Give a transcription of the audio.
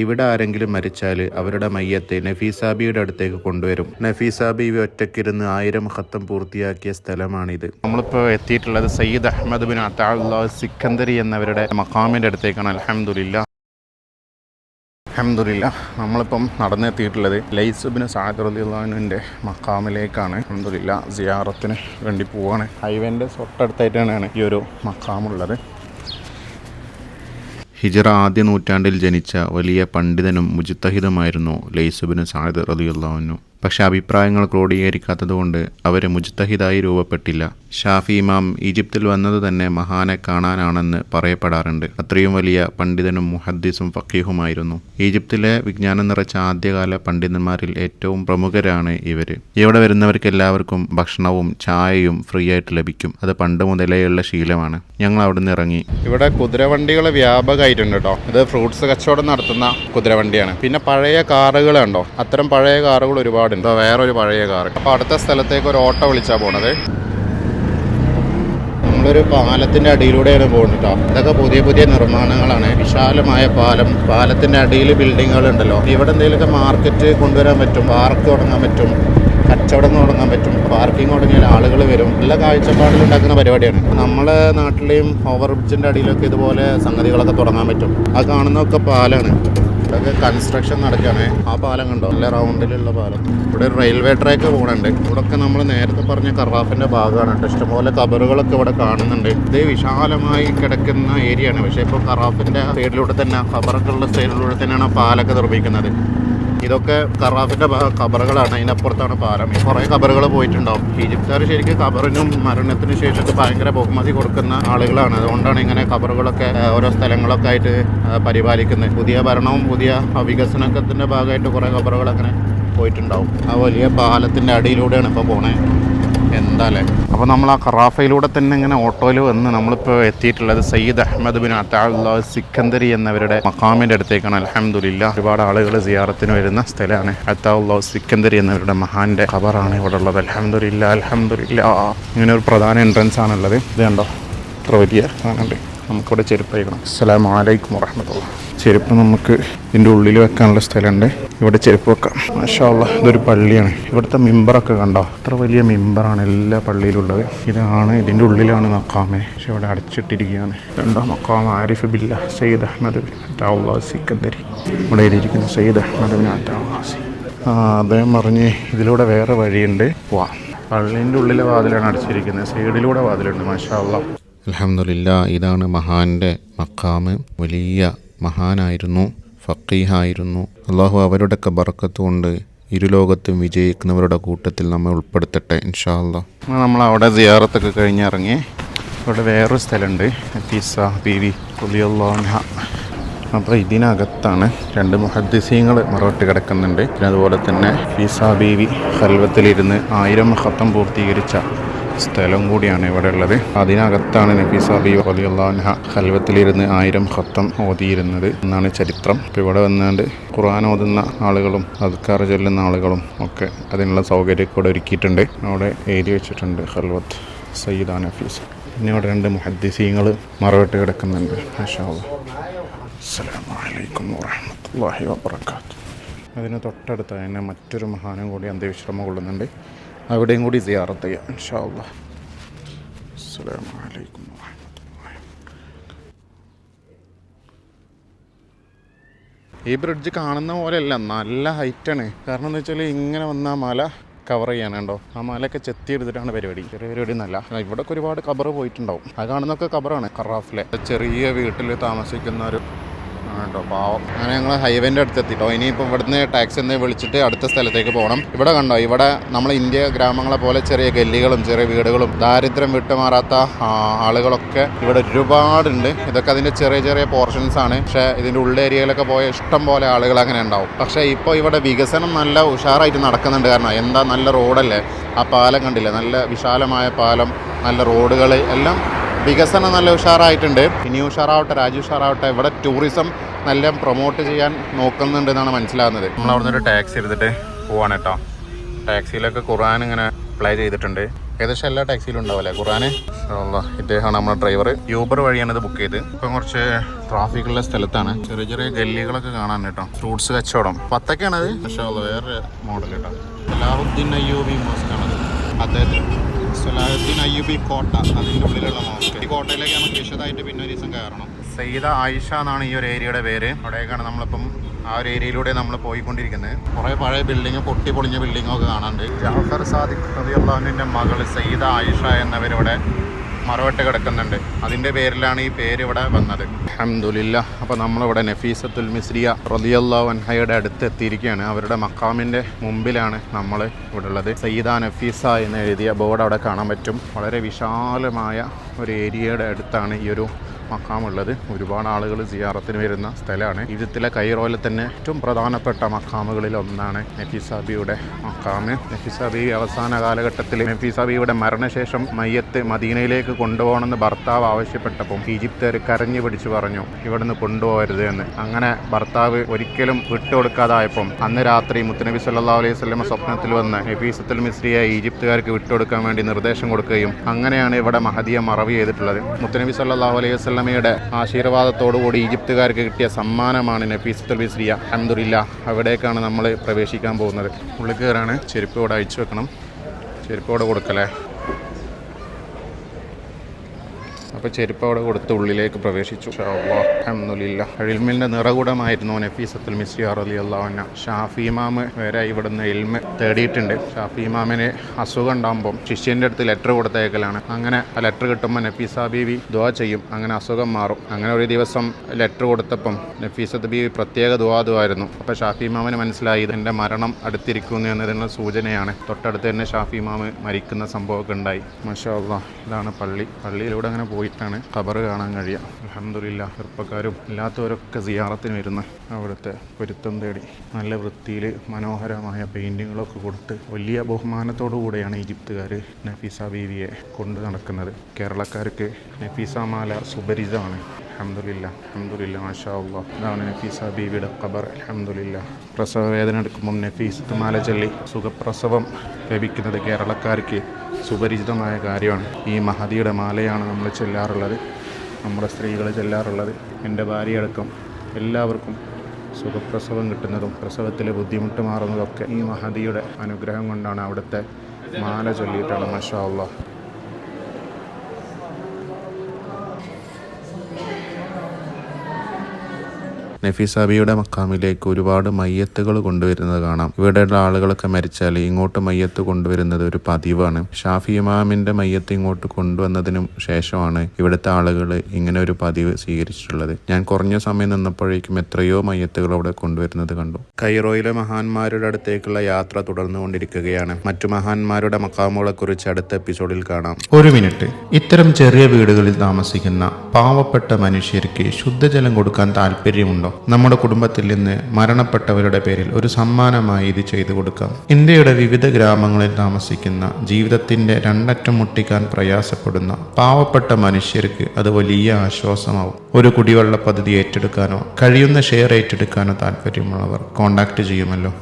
ഇവിടെ ആരെങ്കിലും മരിച്ചാൽ അവരുടെ മയ്യത്തെ നഫീസാബിയുടെ അടുത്തേക്ക് കൊണ്ടുവരും. നഫീസാബി ഒറ്റക്കിരുന്ന് ആയിരം ഹത്തം പൂർത്തിയാക്കിയ സ്ഥലമാണിത്. നമ്മളിപ്പോൾ എത്തിയിട്ടുള്ളത് Sayyid Ahmad bin Atta Sikandari എന്നവരുടെ മക്കാമിന്റെ അടുത്തേക്കാണ്. അലഹമുല്ല അഹമ്മദില്ല നമ്മളിപ്പം നടന്നെത്തിയിട്ടുള്ളത് ലൈസുബിന് സാദർ അലിള്ളാനുവിന്റെ മക്കാമിലേക്കാണ് അഹമ്മദില്ല സിയാറത്തിന് വേണ്ടി പോവാണ്. ഹൈവേന്റെ തൊട്ടടുത്തായിട്ടാണ് ഈ ഒരു മക്കാമുള്ളത് ഹിജറ ആദ്യ നൂറ്റാണ്ടിൽ ജനിച്ച വലിയ പണ്ഡിതനും മുജിത്തഹിദുമായിരുന്നു ലൈസുബിന് സാഹിദ് അലിയുള്ളവനു പക്ഷെ അഭിപ്രായങ്ങൾ ക്രോഡീകരിക്കാത്തതുകൊണ്ട് അവരെ മുജ്തഹിദായി രൂപപ്പെട്ടില്ല. ഷാഫി ഇമാം ഈജിപ്തിൽ വന്നത് തന്നെ മഹാനെ കാണാനാണെന്ന് പറയപ്പെടാറുണ്ട്. അത്രയും വലിയ പണ്ഡിതനും മുഹദ്ദീസും ഫക്കീഹുമായിരുന്നു ഈജിപ്തിലെ വിജ്ഞാനം നിറച്ച ആദ്യകാല പണ്ഡിതന്മാരിൽ ഏറ്റവും പ്രമുഖരാണ് ഇവർ ഇവിടെ വരുന്നവർക്ക് എല്ലാവർക്കും ഭക്ഷണവും ചായയും ഫ്രീ ആയിട്ട് ലഭിക്കും. അത് പണ്ട് മുതലേയുള്ള ശീലമാണ്. ഞങ്ങൾ അവിടെ നിന്ന് ഇറങ്ങി. ഇവിടെ കുതിരവണ്ടികൾ വ്യാപകമായിട്ടുണ്ട് കേട്ടോ. ഇത് ഫ്രൂട്ട്സ് കച്ചവടം നടത്തുന്ന കുതിരവണ്ടിയാണ്. പിന്നെ പഴയ കാറുകൾ കണ്ടോ? അത്തരം പഴയ കാറുകൾ ഒരുപാടുണ്ട്. ഇതോ വേറൊരു പഴയ കാർ അപ്പോൾ അടുത്ത സ്ഥലത്തേക്ക് ഒരു ഓട്ടോ വിളിച്ചാൽ പോണത്. നമ്മളൊരു പാലത്തിന്റെ അടിയിലൂടെയാണ് പോകുന്നത് കേട്ടോ ഇതൊക്കെ പുതിയ പുതിയ നിർമ്മാണങ്ങളാണ്. വിശാലമായ പാലം പാലത്തിന്റെ അടിയിൽ ബിൽഡിങ്ങുകൾ ഉണ്ടല്ലോ. ഇവിടെ എന്തെങ്കിലുമൊക്കെ മാർക്കറ്റ് കൊണ്ടുവരാൻ പറ്റും പാർക്ക് തുടങ്ങാൻ പറ്റും കച്ചവടം തുടങ്ങാൻ പറ്റും പാർക്കിംഗ് തുടങ്ങിയാൽ ആളുകൾ വരും. നല്ല കാഴ്ചപ്പാടിൽ ഉണ്ടാക്കുന്ന പരിപാടിയാണ്. നമ്മളെ നാട്ടിലെയും ഓവർ ബ്രിഡ്ജിന്റെ അടിയിലൊക്കെ ഇതുപോലെ സംഗതികളൊക്കെ തുടങ്ങാൻ പറ്റും. അത് കാണുന്നതൊക്കെ പാലാണ്. ഇതൊക്കെ കൺസ്ട്രക്ഷൻ നടക്കുകയാണ് ആ പാലം കണ്ടോ? നല്ല റൗണ്ടിലുള്ള പാലം. ഇവിടെ റെയിൽവേ ട്രാക്ക് പോകണുണ്ട് ഇവിടെയൊക്കെ നമ്മൾ നേരത്തെ പറഞ്ഞ കറാഫിന്റെ ഭാഗമാണ് കേട്ടോ. ഇഷ്ടംപോലെ കബറുകളൊക്കെ ഇവിടെ കാണുന്നുണ്ട്. ഇത് വിശാലമായി കിടക്കുന്ന ഏരിയയാണ് പക്ഷേ ഇപ്പോൾ കറാഫിന്റെ സൈഡിലൂടെ തന്നെ കബറൊക്കെ ഉള്ള സൈഡിലൂടെ തന്നെയാണ് ആ പാലൊക്കെ നിർമ്മിക്കുന്നത്. ഇതൊക്കെ കറാഫിന്റെ കബറുകളാണ് അതിനപ്പുറത്താണ് പാലം. കുറേ കബറുകൾ പോയിട്ടുണ്ടാവും. ഈജിപ്തുകാർ ശരിക്കും കബറിനും മരണത്തിന് ശേഷമൊക്കെ ഭയങ്കര ബഹുമതി കൊടുക്കുന്ന ആളുകളാണ്. അതുകൊണ്ടാണ് ഇങ്ങനെ കബറുകളൊക്കെ ഓരോ സ്ഥലങ്ങളൊക്കെ ആയിട്ട് പരിപാലിക്കുന്നത്. പുതിയ ഭരണവും പുതിയ വികസനത്തിന്റെ ഭാഗമായിട്ട് കുറേ കബറുകളങ്ങനെ പോയിട്ടുണ്ടാവും. ആ വലിയ പാലത്തിന്റെ അടിയിലൂടെയാണ് ഇപ്പോൾ പോണേ. എന്താല്ലേ? അപ്പോൾ നമ്മൾ ആ ഖറാഫയിലൂടെ തന്നെ ഇങ്ങനെ ഓട്ടോയിൽ വന്ന് നമ്മളിപ്പോൾ എത്തിയിട്ടുള്ളത് Sayyid Ahmad bin Atta Sikandari എന്നവരുടെ മഹാമിന്റെ അടുത്തേക്കാണ്. അലഹമുല്ല ഒരുപാട് ആളുകൾ സിയാറത്തിന് വരുന്ന സ്ഥലമാണ്. അത്താ സിക്കന്ദരി എന്നവരുടെ മഹാന്റെ ഖബറാണ് ഇവിടെ ഉള്ളത്. അലഹമുല്ല അലഹമുല്ല ഇങ്ങനെ ഒരു പ്രധാന എൻട്രൻസ് ആണുള്ളത്. ഇത് കണ്ടോ? വലിയ കാണുന്നുണ്ട് നമുക്കിവിടെ ചെരുപ്പ് അയക്കണം അസ്സലാമു വലൈക്കും വറഹമത്തുള്ള. ചെരുപ്പ് നമുക്ക് ഇതിന്റെ ഉള്ളിൽ വെക്കാനുള്ള സ്ഥലമുണ്ട്. ഇവിടെ ചെരുപ്പ് വെക്കാം. മാഷാള്ള ഇതൊരു പള്ളിയാണ്. ഇവിടുത്തെ മിമ്പറൊക്കെ കണ്ടോ? അത്ര വലിയ മിമ്പറാണ് എല്ലാ പള്ളിയിലുള്ളത്. ഇതാണ് ഇതിന്റെ ഉള്ളിലാണ് മക്കാമെ പക്ഷെ ഇവിടെ അടച്ചിട്ടിരിക്കുകയാണ്. രണ്ടോ മക്കാം ആരിഫ് ബില്ല സയ്യിദ് അഹമ്മദ് ബിൻ സിക്കന്ദരി. ഇവിടെ ഇരിക്കുന്ന സയ്യിദ് അഹമ്മദ് ബിൻ ആ അദ്ദേഹം പറഞ്ഞ് ഇതിലൂടെ വേറെ വഴിയുണ്ട്. പോവാം പള്ളീന്റെ ഉള്ളിലെ വാതിലാണ് അടച്ചിരിക്കുന്നത്. സൈഡിലൂടെ വാതിലുണ്ട് മാഷാല്ല അലഹമില്ല ഇതാണ് മഹാന്റെ മക്കാമ് വലിയ മഹാനായിരുന്നു ഫക്കീഹായിരുന്നു അള്ളാഹു അവരുടെയൊക്കെ ബറക്കത്ത് കൊണ്ട് ഇരുലോകത്തും വിജയിക്കുന്നവരുടെ കൂട്ടത്തിൽ നമ്മെ ഉൾപ്പെടുത്തട്ടെ ഇൻഷാല്ല നമ്മൾ അവിടെ സിയാറത്തൊക്കെ കഴിഞ്ഞിറങ്ങി അവിടെ വേറൊരു സ്ഥലമുണ്ട് ഫീസ ബീവി അപ്പോൾ ഇതിനകത്താണ് രണ്ട് മുഹദ്ദിസീങ്ങൾ മറവിട്ട് കിടക്കുന്നുണ്ട്. പിന്നെ അതുപോലെ തന്നെ ഫീസ ബീവി ഹൽവത്തിലിരുന്ന് ആയിരം മഹത്വം പൂർത്തീകരിച്ച സ്ഥലം കൂടിയാണ് ഇവിടെ ഉള്ളത് അതിനകത്താണ് നഫീസ അലി വലിയുള്ളാൻഹ ഹൽവത്തിലിരുന്ന് ആയിരം ഹത്തം ഓതിയിരുന്നത് എന്നാണ് ചരിത്രം. അപ്പം ഇവിടെ വന്നുകൊണ്ട് ഖുർആൻ ഓതുന്ന ആളുകളും അദ്ക്കാർ ചൊല്ലുന്ന ആളുകളും ഒക്കെ അതിനുള്ള സൗകര്യം ഇവിടെ ഒരുക്കിയിട്ടുണ്ട്. അവിടെ എഴുതി വെച്ചിട്ടുണ്ട് ഹൽവത്ത് സയ്യിദ നഫീസ്. പിന്നെ ഇവിടെ രണ്ട് മുഹദ്ദിസീങ്ങൾ മറവിട്ട് കിടക്കുന്നുണ്ട്. മാഷാ അല്ലാ. അസ്സലാമു അലൈക്കും വറഹ്മത്തുള്ളാഹി വബറകാതുഹു. അതിന് തൊട്ടടുത്ത് തന്നെ മറ്റൊരു മഹാനും കൂടി അന്ത്യവിശ്രമം കൊള്ളുന്നുണ്ട്. അവിടെയും കൂടി സിയാറത്ത് ചെയ്യാം ഇൻഷാ ഈ ബ്രിഡ്ജ് കാണുന്ന പോലെയല്ല നല്ല ഹൈറ്റാണ് കാരണം എന്താ വെച്ചാൽ ഇങ്ങനെ വന്ന മല കവർ ചെയ്യാനുണ്ടോ? ആ മലയൊക്കെ ചെത്തി എടുത്തിട്ടാണ് പരിപാടി. ചെറിയ പരിപാടി എന്നല്ല ഇവിടെ ഒരുപാട് കബർ പോയിട്ടുണ്ടാവും. അത് കാണുന്നൊക്കെ കബറാണ് കറാഫിലെ ചെറിയ വീട്ടിൽ താമസിക്കുന്ന ഒരു ആണ്ടോ പാവം. അങ്ങനെ ഞങ്ങൾ ഹൈവേന്റെ അടുത്ത് എത്തിട്ടോ ഇനിയിപ്പോൾ ഇവിടുന്ന് ടാക്സി എന്ന് വിളിച്ചിട്ട് അടുത്ത സ്ഥലത്തേക്ക് പോകണം ഇവിടെ കണ്ടോ ഇവിടെ നമ്മൾ ഇന്ത്യ ഗ്രാമങ്ങളെ പോലെ ചെറിയ ഗല്ലികളും ചെറിയ വീടുകളും ദാരിദ്ര്യം വിട്ടുമാറാത്ത ആളുകളൊക്കെ ഇവിടെ ഒരുപാടുണ്ട്. ഇതൊക്കെ അതിന്റെ ചെറിയ ചെറിയ പോർഷൻസ് ആണ്. പക്ഷേ ഇതിന്റെ ഉള്ള ഏരിയയിലൊക്കെ പോയ ഇഷ്ടം പോലെ ആളുകൾ അങ്ങനെ ഉണ്ടാവും. പക്ഷേ ഇപ്പോൾ ഇവിടെ വികസനം നല്ല ഉഷാറായിട്ട് നടക്കുന്നുണ്ട്. കാരണം എന്താ നല്ല റോഡല്ലേ ആ പാലം കണ്ടില്ലേ? നല്ല വിശാലമായ പാലം നല്ല റോഡുകൾ എല്ലാം വികസനം നല്ല ഉഷാറായിട്ടുണ്ട്. ഇനി ഉഷാറാവട്ടെ രാജു ഉഷാറാവട്ടെ. ഇവിടെ ടൂറിസം നല്ല പ്രൊമോട്ട് ചെയ്യാൻ നോക്കുന്നുണ്ട് എന്നാണ് മനസ്സിലാകുന്നത്. നമ്മൾ അവിടുന്ന് ഒരു ടാക്സി എടുത്തിട്ട് പോവാണ് കേട്ടോ. ടാക്സിയിലൊക്കെ ഖുർആൻ ഇങ്ങനെ അപ്ലൈ ചെയ്തിട്ടുണ്ട്. ഏകദേശം എല്ലാ ടാക്സിയിലും ഉണ്ടാവില്ലേ ഖുർആൻ ഇദ്ദേഹമാണ് നമ്മുടെ ഡ്രൈവർ യൂബർ വഴിയാണ് ഇത് ബുക്ക് ചെയ്ത്. ഇപ്പം കുറച്ച് ട്രാഫിക്കുള്ള സ്ഥലത്താണ്. ചെറിയ ചെറിയ ഗല്ലികളൊക്കെ കാണാൻ കേട്ടോ. ഫ്രൂട്ട്സ് കച്ചവടം. പത്തൊക്കെയാണ് അത് പക്ഷേ വേറെ മോഡൽ കേട്ടോ. സലാഹുദ്ദീൻ അയ്യൂബി മോസ്കാണത് അദ്ദേഹത്തിന് സലാഹുദ്ദീൻ അയ്യൂബി കോട്ട അതിന്റെ ഉള്ളിലുള്ള മോസ്ക് ഈ കോട്ടയിലേക്ക് നമുക്ക് വിശദമായിട്ട് പിന്നെ ദിവസം കയറണം. സയ്യിദ ആയിഷ എന്നാണ് ഈ ഒരു ഏരിയയുടെ പേര്. അവിടേക്കാണ് നമ്മളിപ്പം ആ ഒരു ഏരിയയിലൂടെ നമ്മൾ പോയിക്കൊണ്ടിരിക്കുന്നത്. കുറേ പഴയ ബിൽഡിങ് പൊട്ടി പൊളിഞ്ഞ ബിൽഡിങ്ങൊക്കെ കാണാനുണ്ട്. ജാഫർ സാദിഖ് റബിയുള്ളാഹുവിന്റെ മകൾ സയ്യിദ ആയിഷ എന്നവരിവിടെ മറവട്ട് കിടക്കുന്നുണ്ട്. അതിന്റെ പേരിലാണ് ഈ പേര് ഇവിടെ വന്നത്. അഹമ്മദില്ല അപ്പോൾ നമ്മളിവിടെ നഫീസത്തുൽ മിസ്രിയ റലിയല്ലാ വൻഹയുടെ അടുത്ത് എത്തിയിരിക്കുകയാണ്. അവരുടെ മക്കാമിന്റെ മുമ്പിലാണ് നമ്മൾ ഇവിടെ ഉള്ളത്. സയ്യിദ നഫീസ എന്ന് എഴുതിയ ബോർഡ് അവിടെ കാണാൻ പറ്റും. വളരെ വിശാലമായ ഒരു ഏരിയയുടെ അടുത്താണ് ഈ ഒരു മക്കാമുള്ളത് ഒരുപാട് ആളുകൾ സിയാറത്തിന് വരുന്ന സ്ഥലമാണ്. ഈജിപ്തിലെ കൈറോയിലെ തന്നെ ഏറ്റവും പ്രധാനപ്പെട്ട മക്കാമുകളിൽ ഒന്നാണ് നഫീസാബിയുടെ മക്കാമ് നഫീസാബി അവസാന കാലഘട്ടത്തിൽ നഫീസാബിയുടെ മരണശേഷം മയ്യത്ത് മദീനയിലേക്ക് കൊണ്ടുപോകണമെന്ന് ഭർത്താവ് ആവശ്യപ്പെട്ടപ്പോൾ ഈജിപ്തുകാർ കരഞ്ഞു പിടിച്ചു പറഞ്ഞു ഇവിടുന്ന് കൊണ്ടുപോകരുത് എന്ന്. അങ്ങനെ ഭർത്താവ് ഒരിക്കലും വിട്ടുകൊടുക്കാതായപ്പം അന്ന് രാത്രി മുത്തനബി സല്ലാ അലൈഹി സ്വലമ സ്വപ്നത്തിൽ വന്ന് നഫീസത്തുൽ മിസ്രിയെ ഈജിപ്തുകാർക്ക് വിട്ടുകൊടുക്കാൻ വേണ്ടി നിർദ്ദേശം കൊടുക്കുകയും അങ്ങനെയാണ് ഇവിടെ മഹദിയെ മറവ് ചെയ്തിട്ടുള്ളത്. മുത്തനബി സല്ലാഹു അലൈഹി വസ്ലമയുടെ ആശീർവാദത്തോടുകൂടി ഈജിപ്തുകാർക്ക് കിട്ടിയ സമ്മാനമാണ് നഫീസ് മിസ്രിയ അഹമ്മദില്ല അവിടേക്കാണ് നമ്മൾ പ്രവേശിക്കാൻ പോകുന്നത്. ഉള്ളിൽ കയറാണ് ചെരുപ്പ് ഇവിടെ അയച്ചു വെക്കണം. ചെരുപ്പ് ഇവിടെ കൊടുക്കലേ അപ്പോൾ ചെരുപ്പ് അവിടെ കൊടുത്ത് ഉള്ളിലേക്ക് പ്രവേശിച്ചു. അഹമ്മദില്ല നിറകൂടമായിരുന്നു നഫീസത്തുൽ മിസ്സിയാർ അലി അള്ളാഹുന ഷാഫി ഇമാമ് വരെ ഇവിടുന്ന് ഇൽമ തേടിയിട്ടുണ്ട്. ഷാഫി ഇമാമിന് അസുഖം ഉണ്ടാകുമ്പം ശിഷ്യന്റെ അടുത്ത് ലെറ്റർ കൊടുത്തേക്കലാണ് അങ്ങനെ ആ ലെറ്റർ കിട്ടുമ്പോൾ നഫീസ ബീവി ദുവാ ചെയ്യും. അങ്ങനെ അസുഖം മാറും. അങ്ങനെ ഒരു ദിവസം ലെറ്റർ കൊടുത്തപ്പം നഫീസത്ത് ബീവി പ്രത്യേക ദുവാദുവായിരുന്നു അപ്പോൾ ഷാഫി ഇമാമിന് മനസ്സിലായി എന്റെ മരണം അടുത്തിരിക്കുന്നു എന്നതിനുള്ള സൂചനയാണ്. തൊട്ടടുത്ത് തന്നെ ഷാഫി ഇമാമ് മരിക്കുന്ന സംഭവമൊക്കെ ഉണ്ടായി. മഷാ ഇതാണ് പള്ളി. പള്ളിയിലൂടെ അങ്ങനെ പോയിട്ടാണ് ഖബർ കാണാൻ കഴിയുക. അലഹമില്ല ചെറുപ്പക്കാരും ഇല്ലാത്തവരൊക്കെ സിയാറത്തിന് വരുന്ന അവിടുത്തെ പൊരുത്തം തേടി നല്ല വൃത്തിയിൽ മനോഹരമായ പെയിന്റിങ്ങുകളൊക്കെ കൊടുത്ത് വലിയ ബഹുമാനത്തോടു കൂടെയാണ് ഈജിപ്തുകാർ നഫീസ ബീവിയെ കൊണ്ടു നടക്കുന്നത്. കേരളക്കാർക്ക് നഫീസ മാല സുപരിചിതമാണ് അഹമ്മദില്ല അഹമ്മദില്ല മാഷാ അള്ളാ ഇതാണ് നഫീസ ബീവിയുടെ ഖബർ. അഹമ്മദില്ല പ്രസവ വേദന എടുക്കുമ്പം നഫീസത്ത് മാല ചൊല്ലി സുഖപ്രസവം ലഭിക്കുന്നത് കേരളക്കാർക്ക്. സുപരിചിതമായ കാര്യമാണ്. ഈ മഹതിയുടെ മാലയാണ് നമ്മൾ ചെല്ലാറുള്ളത്. നമ്മുടെ സ്ത്രീകൾ ചെല്ലാറുള്ളത്. എന്റെ ഭാര്യയടക്കം എല്ലാവർക്കും സുഖപ്രസവം കിട്ടുന്നതും പ്രസവത്തിലെ ബുദ്ധിമുട്ട് മാറുന്നതൊക്കെ ഈ മഹതിയുടെ അനുഗ്രഹം കൊണ്ടാണ് അവിടുത്തെ മാല ചൊല്ലിയിട്ടാണ് മഷാ നഫീസാബിയുടെ മക്കാമിലേക്ക് ഒരുപാട് മയ്യത്തുകൾ കൊണ്ടുവരുന്നത് കാണാം. ഇവിടെയുള്ള ആളുകളൊക്കെ മരിച്ചാൽ ഇങ്ങോട്ട് മയ്യത്ത് കൊണ്ടുവരുന്നത് ഒരു പതിവാണ്. ഷാഫി ഇമാമിന്റെ മയ്യത്ത് ഇങ്ങോട്ട് കൊണ്ടുവന്നതിനു ശേഷമാണ് ഇവിടുത്തെ ആളുകൾ ഇങ്ങനെ ഒരു പതിവ് സ്വീകരിച്ചിട്ടുള്ളത്. ഞാൻ കുറഞ്ഞ സമയം നിന്നപ്പോഴേക്കും എത്രയോ മയ്യത്തുകൾ അവിടെ കൊണ്ടുവരുന്നത് കണ്ടു. കൈറോയിലെ മഹാന്മാരുടെ അടുത്തേക്കുള്ള യാത്ര തുടർന്നു കൊണ്ടിരിക്കുകയാണ് മറ്റു മഹാന്മാരുടെ മക്കാമുകളെ കുറിച്ച് അടുത്ത എപ്പിസോഡിൽ കാണാം. ഒരു മിനിറ്റ്. ഇത്തരം ചെറിയ വീടുകളിൽ താമസിക്കുന്ന പാവപ്പെട്ട മനുഷ്യർക്ക് ശുദ്ധജലം കൊടുക്കാൻ താല്പര്യമുണ്ടോ? നമ്മുടെ കുടുംബത്തിൽ നിന്ന് മരണപ്പെട്ടവരുടെ പേരിൽ ഒരു സമ്മാനമായി ഇത് ചെയ്തു കൊടുക്കാം. ഇന്ത്യയുടെ വിവിധ ഗ്രാമങ്ങളിൽ താമസിക്കുന്ന ജീവിതത്തിന്റെ രണ്ടറ്റം മുട്ടിക്കാൻ പ്രയാസപ്പെടുന്ന പാവപ്പെട്ട മനുഷ്യർക്ക് അത് വലിയ ആശ്വാസമാവും. ഒരു കുടിവെള്ള പദ്ധതി ഏറ്റെടുക്കാനോ കഴിയുന്ന ഷെയർ ഏറ്റെടുക്കാനോ താല്പര്യമുള്ളവർ കോൺടാക്ട് ചെയ്യുമല്ലോ.